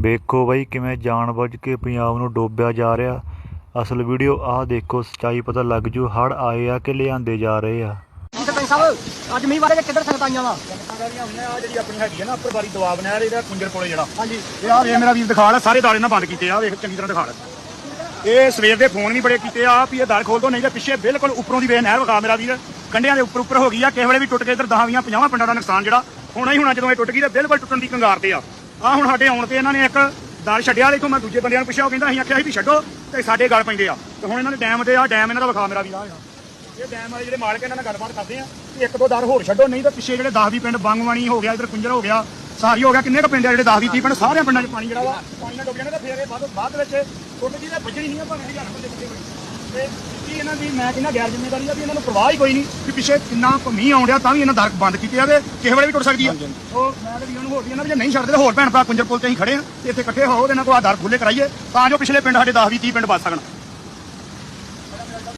ਵੇਖੋ ਬਾਈ ਕਿਵੇਂ ਜਾਣਬੁੱਝ ਕੇ ਪੰਜਾਬ ਨੂੰ ਡੋਬਿਆ ਜਾ ਰਿਹਾ। ਅਸਲ ਵੀਡੀਓ ਆਹ ਦੇਖੋ ਸੱਚਾਈ ਪਤਾ ਲੱਗ ਜੂ ਹੜ ਆਏ ਆ ਕਿ ਲਿਆਂਦੇ ਜਾ ਰਹੇ ਆ। ਜੀ ਸਰਪੰਚ ਸਾਹਿਬ ਅੱਜ ਮੀਂਹ ਵਾਰੇ ਕਿੱਧਰ ਸੰਗਤਾਂ ਆਈਆਂ ਵਾ? ਸਾਰੀਆਂ ਹੋਈਆਂ ਆ ਜਿਹੜੀ ਆਪਣੀ ਹੈਗੀ ਆ ਨਾ ਉੱਪਰ ਬਾਰੀ ਦਵਾ ਬਣਾਇਆ ਇਹਦਾ ਕੁੰਜਰ ਕੋਲੇ ਜਿਹੜਾ। ਹਾਂਜੀ। ਇਹ ਆ ਵੇ ਮੇਰਾ ਵੀਰ ਦਿਖਾ ਲੈ ਸਾਰੇ ਬੰਦ ਕੀਤੇ ਆ ਵੇਖ ਚੰਗੀ ਤਰ੍ਹਾਂ ਦਿਖਾ ਲੈ ਇਹ ਸਵੇਰ ਦੇ ਫੋਨ ਵੀ ਬੜੇ ਕੀਤੇ ਆ ਵੀ ਇਹ ਦਾਲ ਖੋਲ ਦੋ ਨਹੀਂ ਤੇ ਪਿੱਛੇ ਬਿਲਕੁਲ ਉੱਪਰੋਂ ਦੀ ਵੇ ਨਹਿਰ ਵਿਖਾ ਮੇਰਾ ਵੀਰ। ਕੰਡਿਆਂ ਦੇ ਉੱਪਰ ਉੱਪਰ ਹੋ ਗਈ ਆ ਕਿਸੇ ਵੇਲੇ ਵੀ ਟੁੱਟ ਕੇ ਇਧਰ 10 20 50 ਪਿੰਡਾਂ ਦਾ ਨੁਕਸਾਨ ਜਿਹੜਾ ਹੋਣਾ ਹੀ ਹੋਣਾ ਜਦੋਂ ਇਹ ਟੁੱਟ ਗਈ ਤੇ ਬਿਲਕੁਲ ਟੁੱਟਣ ਦੀ ਕੰਗਾਰ ਤੇ ਆ। ਆ ਹੁਣ ਸਾਡੇ ਆਉਣ ਤੇ ਇਹਨਾਂ ਨੇ ਇੱਕ ਦਾਲ ਛੱਡਿਆ, ਦੇਖੋ ਮੈਂ ਦੂਜੇ ਬੰਦਿਆਂ ਨੂੰ ਪੁੱਛਿਆ, ਉਹ ਕਹਿੰਦਾ ਅਸੀਂ ਆਖਿਆ ਸੀ ਵੀ ਛੱਡੋ ਤੇ ਸਾਡੇ ਗੱਲ ਪੈਂਦੇ ਆ। ਤੇ ਹੁਣ ਇਹਨਾਂ ਨੇ ਡੈਮ ਤੇ ਆ ਡੈਮ ਇਹਨਾਂ ਦਾ ਵਿਖਾ ਮੇਰਾ ਵੀ ਆ ਇਹ ਡੈਮ ਵਾਲੇ ਜਿਹੜੇ ਮਾਲਕ ਇਹਨਾਂ ਨਾਲ ਗੱਲਬਾਤ ਕਰਦੇ ਆ ਕਿ ਇੱਕ ਦੋ ਦਰ ਹੋਰ ਛੱਡੋ, ਨਹੀਂ ਤਾਂ ਪਿੱਛੇ ਜਿਹੜੇ 10 20 ਪਿੰਡ ਬੰਗਵਾਣੀ ਹੋ ਗਿਆ, ਇਧਰ ਕੁੰਜਰ ਹੋ ਗਿਆ, ਸਾਰੀ ਹੋ ਗਿਆ, ਕਿੰਨੇ ਕੁ ਪਿੰਡ ਆ ਜਿਹੜੇ 10 20 ਪਿੰਡ, ਸਾਰਿਆਂ ਪਿੰਡਾਂ 'ਚ ਪਾਣੀ ਜਿਹੜਾ ਵਾ, ਪਾਣੀ ਨਾਲ ਡੁੱਬ ਜਾਣਾ ਤੇ ਫਿਰ ਇਹ ਬਾਅਦ ਬਾਅਦ ਵਿੱਚ ਟੁੱਟ ਜੀ ਤੇ ਨਹੀਂ ਆ, ਭਾਵੇਂ ਹਜ਼ਾਰ ਬੰਦੇ ਕਿੱਥੇ ਹੋਏ। ਤੇ ਕੀ ਇਹਨਾਂ ਦੀ ਮੈਂ ਕਹਿੰਦਾ ਗੈਰ ਜ਼ਿੰਮੇਵਾਰੀ ਆ ਵੀ ਇਹਨਾਂ ਨੂੰ ਪਰਵਾਹ ਹੀ ਕੋਈ ਨਹੀਂ ਕਿ ਪਿੱਛੇ ਕਿੰਨਾ ਕੁ ਮੀਂਹ ਆਉਣ ਡਿਆ ਤਾਂ ਵੀ ਇਹਨਾਂ ਦਰ ਬੰਦ ਕੀਤੇ ਆ ਤੇ ਕਿਸੇ ਵੇਲੇ ਵੀ ਟੁੱਟ ਸਕਦੀ ਆ। ਉਹ ਮੈਂ ਤੇ ਵੀਰਾਂ ਨੂੰ ਹੋਰ ਵੀ ਇਹਨਾਂ ਵੀ ਜੇ ਨਹੀਂ ਛੱਡਦੇ ਤਾਂ ਹੋਰ ਭੈਣ ਭਰਾ ਕੁੰਜਰ ਪੁਲ ਤੇ ਅਸੀਂ ਖੜੇ ਆ ਤੇ ਇੱਥੇ ਇਕੱਠੇ ਹੋ ਇਹਨਾਂ ਕੋਲ ਆ ਦਰ ਖੁੱਲੇ ਕਰਾਈਏ ਤਾਂ ਜੋ ਪਿਛਲੇ ਪਿੰਡ ਸਾਡੇ 10 20 30 ਪਿੰਡ ਬਚ ਸਕਣ।